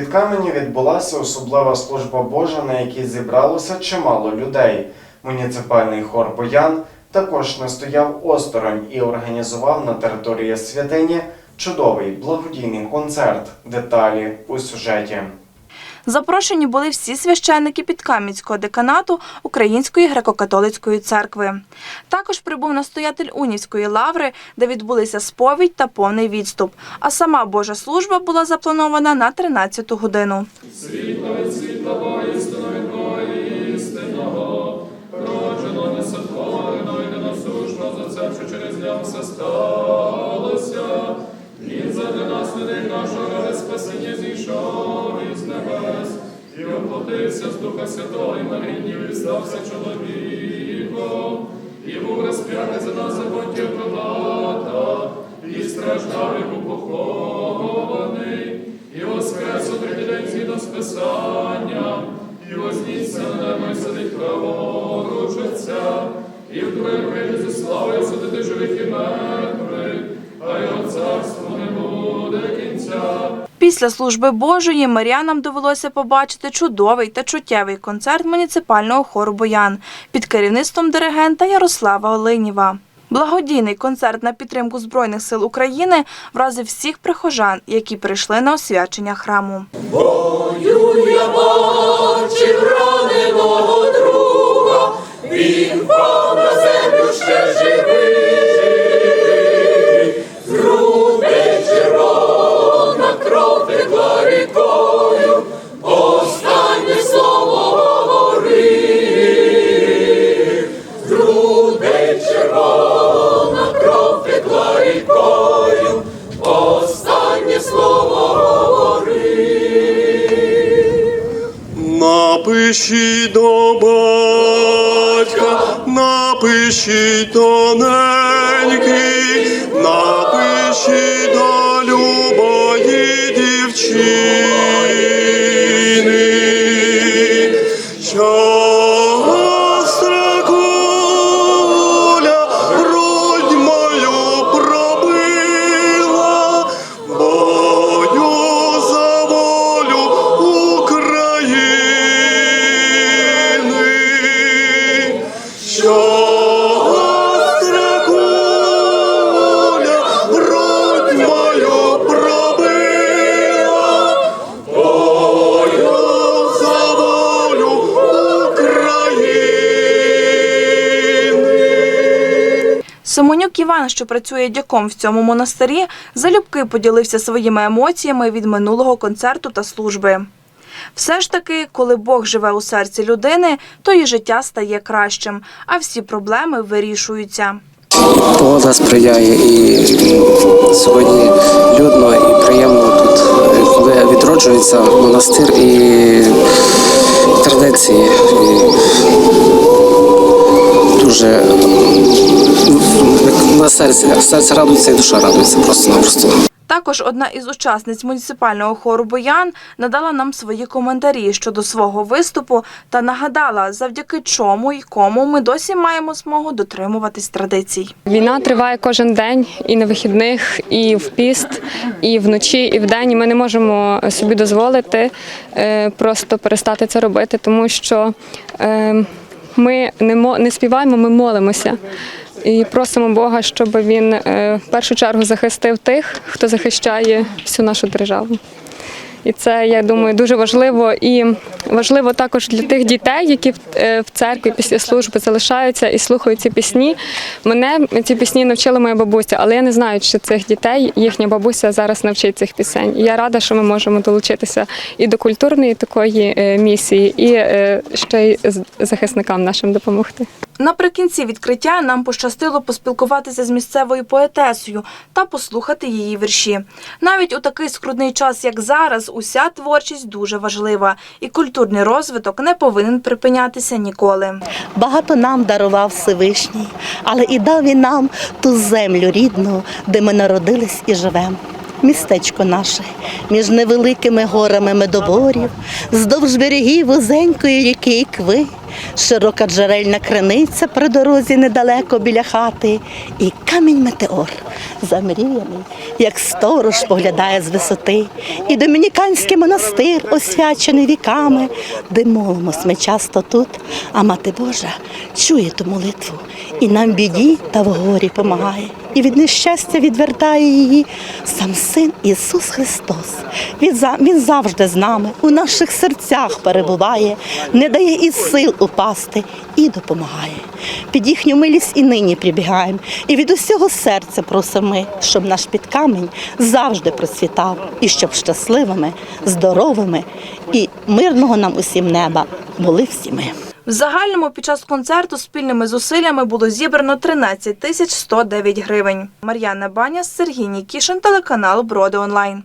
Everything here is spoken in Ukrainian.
під камені відбулася особлива служба Божа, на якій зібралося чимало людей. Муніципальний хор Боян також не стояв осторонь і організував на території святині чудовий благодійний концерт. Деталі у сюжеті. Запрошені були всі священники Підкам'янського деканату Української греко-католицької церкви. Також прибув настоятель Унівської лаври, де відбулися сповідь та повний відступ. А сама Божа служба була запланована на 13 годину. І оплатився з Духа Святого і Марії, і стався чоловіком, і був розп'ятий за нас Понтія Пилата, і страждав, і був похований, і воскрес у третій день згідно з Писанням, і вознісся на небо і сидить і в другий прийде зі славою судити живих і мертвих, Після служби Божої маріанам довелося побачити чудовий та чуттєвий концерт муніципального хору Боян під керівництвом диригента Ярослава Оленєва. Благодійний концерт на підтримку Збройних сил України вразив всіх прихожан, які прийшли на освячення храму. Я бачив раненого друга, Напишіть до батька, напишіть неньки, напишіть до любої дівчини, що Семенюк Іван, що працює дяком в цьому монастирі, залюбки поділився своїми емоціями від минулого концерту та служби. Все ж таки, коли Бог живе у серці людини, то і життя стає кращим, а всі проблеми вирішуються. Погода сприяє і сьогодні людно і приємно тут, е, коли відроджується монастир і традиції. І дуже на серці, серце радується і душа радується просто-напросто. Також одна із учасниць муніципального хору Боян надала нам свої коментарі щодо свого виступу та нагадала, завдяки чому і кому ми досі маємо змогу дотримуватись традицій. Війна триває кожен день і на вихідних, і в піст, і вночі, і вдень. І ми не можемо собі дозволити е, просто перестати це робити, тому що е, ми не, не співаємо, ми молимося. І просимо Бога, щоб він е, в першу чергу захистив тих, хто захищає всю нашу державу. І це, я думаю, дуже важливо. І важливо також для тих дітей, які в- е, церкві після служби залишаються і слухають ці пісні. Мене ці пісні навчила моя бабуся, але я не знаю, чи цих дітей їхня бабуся зараз навчить цих пісень. Я рада, що ми можемо долучитися і до культурної такої е, місії, і е, ще й захисникам нашим допомогти. Наприкінці відкриття нам пощастило поспілкуватися з місцевою поетесою та послухати її вірші. Навіть у такий скрутний час, як зараз, уся творчість дуже важлива, і культурний розвиток не повинен припинятися ніколи. Багато нам дарував Всевишній, але і дав він нам ту землю рідну, де ми народились і живемо. Містечко наше між невеликими горами медоборів, здовж берегів узенької ріки Ікви, широка джерельна криниця при дорозі недалеко біля хати, і камінь метеор замріяний, як сторож поглядає з висоти, і домініканський монастир, освячений віками, де молимось ми часто тут, а мати Божа чує ту молитву, і нам біді та в горі помагає, і від нещастя відвертає її сам син Ісус Христос. Він, він завжди з нами, у наших серцях перебуває, не дає і сил упасти, і допомагає. Під їхню милість і нині прибігаємо, і від усього серця просимо, щоб наш підкамінь завжди процвітав, і щоб щасливими, здоровими і мирного нам усім неба були всі ми. В загальному під час концерту спільними зусиллями було зібрано 13 тисяч 109 гривень. Мар'яна Баня, Сергій Нікішин, телеканал Броди Онлайн.